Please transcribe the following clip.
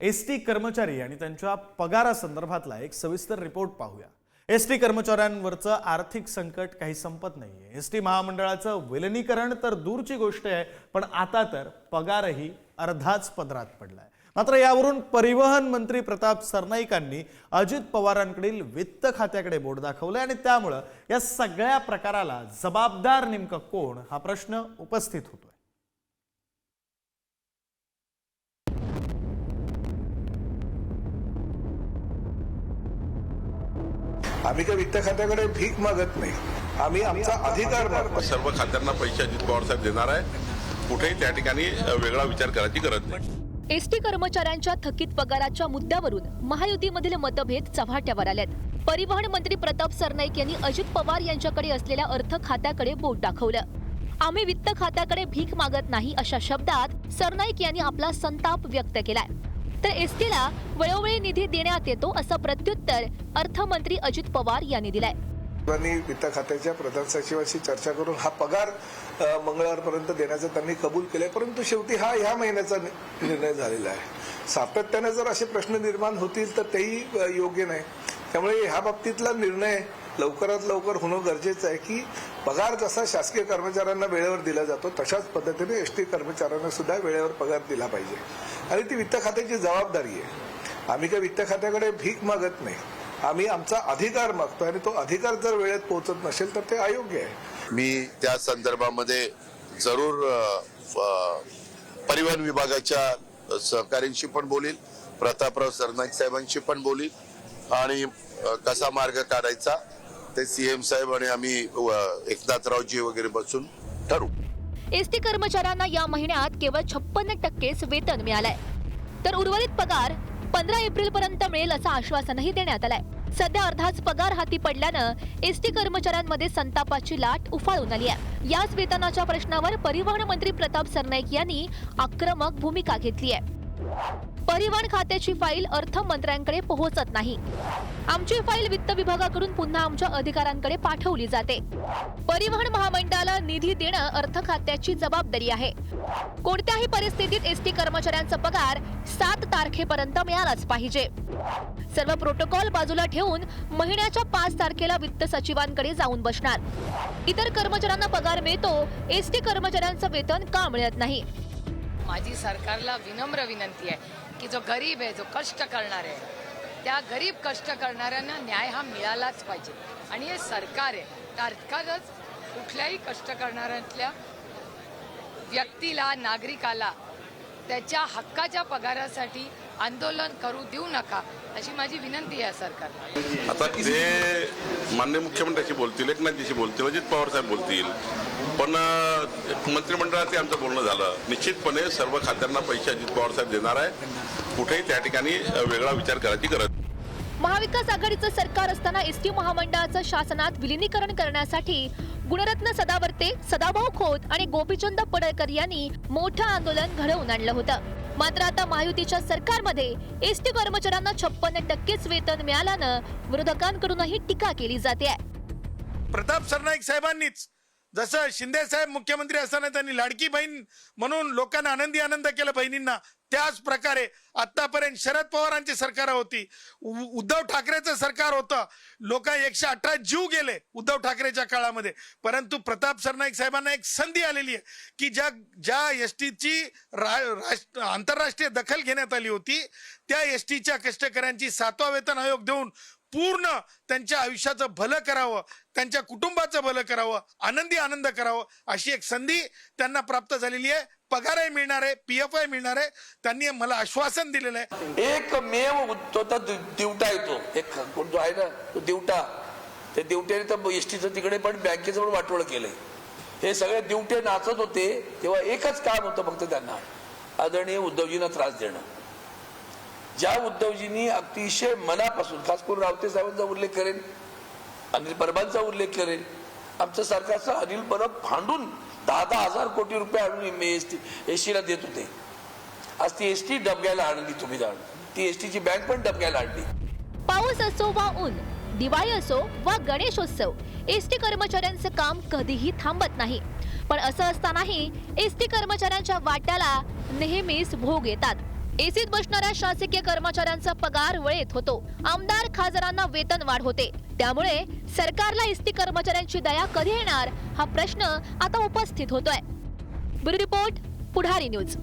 S T कर्मचारी आणि त्यांच्या पगारासंदर्भातला एक सविस्तर रिपोर्ट पाहूया. एस टी कर्मचाऱ्यांवरचं आर्थिक संकट काही संपत नाहीये. एस टी महामंडळाचं विलनीकरण तर दूरची गोष्ट आहे पण आता तर पगारही अर्धाच पदरात पडलाय. मात्र यावरून परिवहन मंत्री प्रताप सरनाईकांनी अजित पवारांकडील वित्त खात्याकडे बोट दाखवलंय आणि त्यामुळं या सगळ्या प्रकाराला जबाबदार नेमकं कोण? हा प्रश्न उपस्थित होतो. आम्ही काही वित्त खात्याकडे भीक मागत नाही. आम्ही आमचा अधिकार मागतो. सर्व खात्यांना पैसे अजित पवार साहेब देणार आहे. कुठेही त्या ठिकाणी वेगळा विचार करायची गरज नाही. एसटी कर्मचाऱ्यांच्या थकीत पगाराच्या मुद्द्यावरून महायुतीमधील मतभेद चव्हाट्यावर आलेत परिवहन मंत्री प्रताप सरनाईक यांनी अजित पवार यांच्याकडे असलेल्या अर्थ खात्याकडे बोट दाखवलं. आम्ही वित्त खात्याकडे भीक मागत नाही अशा शब्दात सरनाईक यांनी आपला संताप व्यक्त केलाय. तर एसटीला वेळोवेळी निधी देण्यात येतो असं प्रत्युत्तर अर्थमंत्री अजित पवार यांनी दिलंय. वित्त खात्याच्या प्रधान सचिवाशी चर्चा करून हा पगार मंगळवारपर्यंत देण्याचं त्यांनी कबूल केलंय. परंतु शेवटी हा ह्या महिन्याचा निर्णय झालेला आहे. सातत्याने जर असे प्रश्न निर्माण होतील तर तेही योग्य नाही. त्यामुळे ह्या बाबतीतला निर्णय लवकरात लवकर होणं गरजेचं आहे की पगार जसा शासकीय कर्मचाऱ्यांना वेळेवर दिला जातो तशाच पद्धतीने एस टी कर्मचाऱ्यांना सुद्धा वेळेवर पगार दिला पाहिजे. आणि ती वित्त खात्याची जबाबदारी आहे. आम्ही काही वित्त खात्याकडे भीक मागत नाही. आम्ही आमचा अधिकार मागतो आणि तो अधिकार जर वेळेत पोहोचत नसेल तर ते अयोग्य आहे. मी त्या संदर्भामध्ये जरूर परिवहन विभागाच्या सहकाऱ्यांशी पण बोलील प्रतापराव सरनाईक साहेबांशी पण बोलील आणि कसा मार्ग काढायचा ते सीएम साहेब आणि आम्ही एकनाथरावजी वगैरे बसून ठरवू. एसटी कर्मचाऱ्यांना या महिन्यात केवळ छप्पन्न टक्केच वेतन मिळालंय. तर उर्वरित पगार पंधरा एप्रिल पर्यंत मिळेल असं आश्वासनही देण्यात आलंय. सध्या अर्धाच पगार हाती पडल्यानं एसटी कर्मचाऱ्यांमध्ये संतापाची लाट उफाळून आली आहे. याच वेतनाच्या प्रश्नावर परिवहन मंत्री प्रताप सरनाईक यांनी आक्रमक भूमिका घेतली आहे. परिवहन खात्याची फाईल अर्थमंत्र्यांकडे पोहोचत नाही. आमची फाईल वित्त विभागाकडून पुन्हा आमच्या अधिकाऱ्यांकडे पाठवली जाते. परिवहन महामंडळाला निधी देणं अर्थ खात्याची जबाबदारी आहे. कोणत्याही परिस्थितीत एसटी कर्मचाऱ्यांचा पगार सात तारखेपर्यंत मिळालाच पाहिजे. सर्व प्रोटोकॉल बाजूला ठेवून महिन्याच्या पाच तारखेला वित्त सचिवांकडे जाऊन बसणार. इतर कर्मचाऱ्यांना पगार मिळतो एसटी कर्मचाऱ्यांचं वेतन का मिळत नाही? माझी सरकारला विनम्र विनंती आहे की जो गरीब आहे जो कष्ट करणार आहे त्या गरीब कष्ट करणाऱ्यांना न्याय हा मिळालाच पाहिजे. आणि हे सरकार आहे. तात्काळच कुठल्याही कष्ट करणाऱ्यातल्या व्यक्तीला नागरिकाला त्याच्या हक्काच्या पगारासाठी आंदोलन करू देऊ नका अशी माझी विनंती आहे सरकारला आता ते मान्य मुख्यमंत्र्याशी बोलतील एकनाथजीशी बोलतील अजित पवार साहेब बोलतील. पण अ, मंत्रिमंडळात आमचं बोलणं झालं. निश्चितपणे सर्व खात्यांना पैसे अजित पवार साहेब देणार आहे. कुठेही त्या ठिकाणी वेगळा विचार करायची गरज नाही. महाविकास आघाडीचं सरकार असताना एसटी महामंडळाचं शासनात विलिनीकरण करण्यासाठी गुणरत्न सदावर्ते सदाभाऊ खोत आणि गोपीचंद पडळकर यांनी मोठं आंदोलन घडवून आणलं होतं. मात्र आता महायुतीच्या सरकारमध्ये एसटी कर्मचाऱ्यांना छप्पन्न टक्केच वेतन मिळाल्यानं विरोधकांकडूनही टीका केली जाते. प्रताप सरनाईक साहेबांनीच जसं शिंदे साहेब मुख्यमंत्री असताना त्यांनी लाडकी बहीण म्हणून लोकांना आनंदी आनंद केला बहिणींना त्याच प्रकारे आतापर्यंत शरद पवारांची सरकार होती. उद्धव ठाकरेचं सरकार होतं. लोक एकशे अठरा जीव गेले उद्धव ठाकरेच्या काळामध्ये. परंतु प्रताप सरनाईक साहेबांना एक संधी आलेली आहे की ज्या ज्या एस टीची आंतरराष्ट्रीय दखल घेण्यात आली होती त्या एस टीच्या कष्टकऱ्यांची सातवा वेतन आयोग देऊन पूर्ण त्यांच्या आयुष्याचं भलं करावं त्यांच्या कुटुंबाचं भलं करावं आनंदी आनंद करावं अशी एक संधी त्यांना प्राप्त झालेली आहे. पगारही मिळणार आहे पी एफ आय मिळणार आहे. त्यांनी मला आश्वासन दिलेलं आहे. एकमेव तो तर दिवटा येतो एक कोण जो आहे ना तो दिवटा. ते दिवट्याने तर एस टीचं तिकडे पण बँकेचं पण वाटोळ केलंय. हे सगळे दिवटे नाचत होते तेव्हा एकच काम होतं फक्त त्यांना. आदरणीय उद्धवजींना त्रास देणं. ज्या उद्धवजींनी अतिशय मनापासून खास करून रावते साहेबांचा उल्लेख करेन अनिल परबांचा उल्लेख करेन आमचं सरकारचा अनिल परब भांडून दहा दहा हजार कोटी रुपये आणून एस टी एसटीला देत होते. आज ती एस टी डबग्याला आणली तुम्ही जाण. ती एस टीची बँक पण डबग्याला आणली. पाऊस असो वा ऊन दिवाळी असो वा गणेशोत्सव एस टी कर्मचाऱ्यांचं काम कधीही थांबत नाही. पण असं असतानाही एस टी कर्मचाऱ्यांच्या वाट्याला नेहमीच भोग येतात. एसीत बसणाऱ्या शासकीय कर्मचाऱ्यांचा पगार वेळेत होतो. आमदार खासदारांना वेतन वाढ होते. त्यामुळे सरकारला एसटी कर्मचाऱ्यांची दया कधी येणार हा प्रश्न आता उपस्थित होतोय. Bureau report Pudhari news.